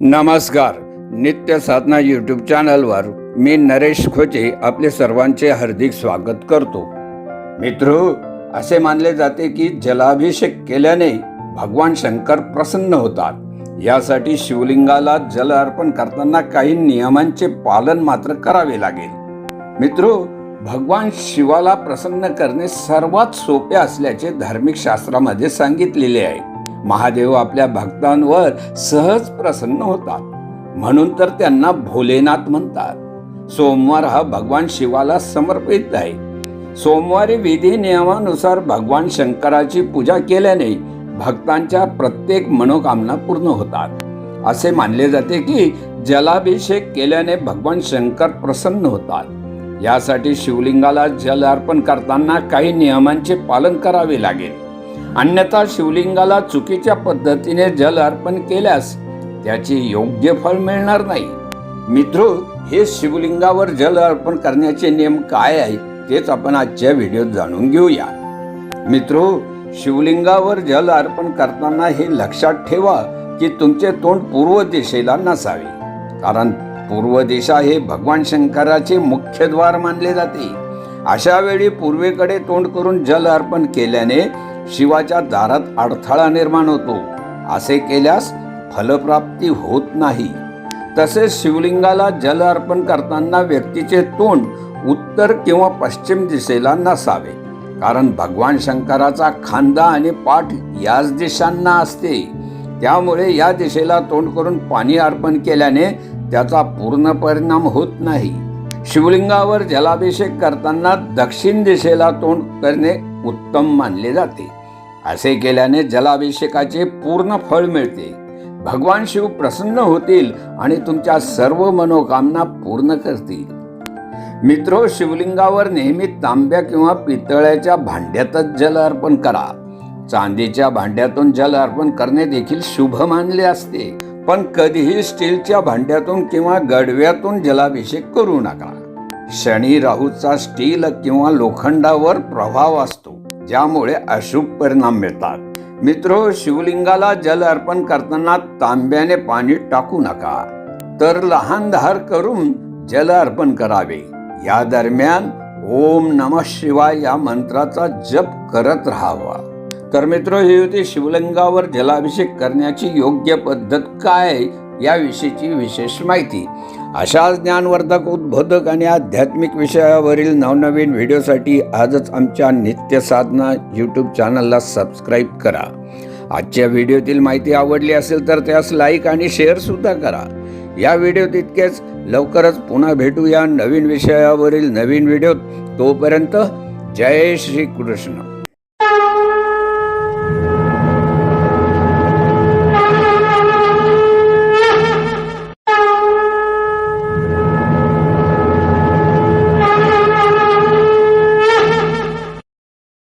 नमस्कार. नित्य साधना यूट्यूब चॅनलवर मी नरेश खोचे आपले सर्वांचे हार्दिक स्वागत करतो. मित्र असे मानले जाते की जलाभिषेक केल्याने भगवान शंकर प्रसन्न होतात. यासाठी शिवलिंगाला जल अर्पण करताना काही नियमांचे पालन मात्र करावे लागेल. मित्र भगवान शिवाला प्रसन्न करणे सर्वात सोपे असल्याचे धार्मिक शास्त्रामध्ये सांगितलेले आहे. महादेव आपल्या भक्तांवर सहज प्रसन्न होतात. म्हणून तर त्यांना भोलेनाथ म्हणतात. सोमवार हा भगवान शिवाला समर्पित आहे. सोमवारी विधी नियमानुसार भगवान शंकराची पूजा केल्याने भक्तांच्या प्रत्येक मनोकामना पूर्ण होतात. असे मानले जाते की जलाभिषेक केल्याने भगवान शंकर प्रसन्न होतात. यासाठी शिवलिंगाला जल अर्पण करताना काही नियमांचे पालन करावे लागेल. अन्यथा शिवलिंगाला चुकीच्या पद्धतीने जल अर्पण केल्यास त्याचे योग्य फळ मिळणार नाही. मित्र हे शिवलिंगावर जल अर्पण करण्याचे नियम काय आहे तेच आपण आजच्या व्हिडिओत जाणून घेऊया. मित्र शिवलिंगावर जल अर्पण करताना हे लक्षात ठेवा की तुमचे तोंड पूर्व दिशेला नसावे. कारण पूर्व दिशा हे भगवान शंकराचे मुख्य द्वार मानले जाते. अशा वेळी पूर्वेकडे तोंड करून जल अर्पण केल्याने शिवाच्या दारात अडथळा निर्माण होतो. असे केल्यास फलप्राप्ती होत नाही. तसेच शिवलिंगाला जल अर्पण करताना व्यक्तीचे तोंड उत्तर किंवा पश्चिम दिशेला नसावे. कारण भगवान शंकराचा खांदा आणि पाठ याच दिशांना असते. त्यामुळे या दिशेला तोंड करून पाणी अर्पण केल्याने त्याचा पूर्ण परिणाम होत नाही. शिवलिंगावर जलाभिषेक करताना दक्षिण दिशेला तोंड करणे उत्तम मानले जाते. असे केल्याने जलाभिषेकाचे पूर्ण फळ मिळते. भगवान शिव प्रसन्न होतील आणि तुमच्या सर्व मनोकामना पूर्ण करतील. मित्रो शिवलिंगावर नेहमी तांब्या किंवा पितळ्याच्या भांड्यातच जल अर्पण करा. चांदीच्या भांड्यातून जल अर्पण करणे देखील शुभ मानले असते. पण कधीही स्टीलच्या भांड्यातून किंवा गडव्यातून जलाभिषेक करू नका. शनी राहूचा स्टील किंवा लोखंडावर प्रभाव असतो ज्यामुळे अशुभ परिणाम मिळतात. मित्र शिवलिंगाला जल अर्पण करताना तांब्याने पाणी टाकू नका. तर लहान धार करून जल अर्पण करावे. या दरम्यान ओम नम शिवाय या मंत्राचा जप करत राहावा. तर मित्र हे होते शिवलिंगावर जलाभिषेक करण्याची योग्य पद्धत काय याविषयीची विशेष माहिती. अशा ज्ञानवर्धक उद्बोधक आणि आध्यात्मिक विषयावरील नवनवीन व्हिडिओसाठी आजच आमच्या नित्य साधना यूट्यूब चॅनलला सबस्क्राईब करा. आजच्या व्हिडिओतील माहिती आवडली असेल तर त्यास लाईक आणि शेअर सुद्धा करा. या व्हिडिओत इतकेच लवकरच पुन्हा भेटूया नवीन विषयावरील नवीन व्हिडिओत. तोपर्यंत जय श्री कृष्ण.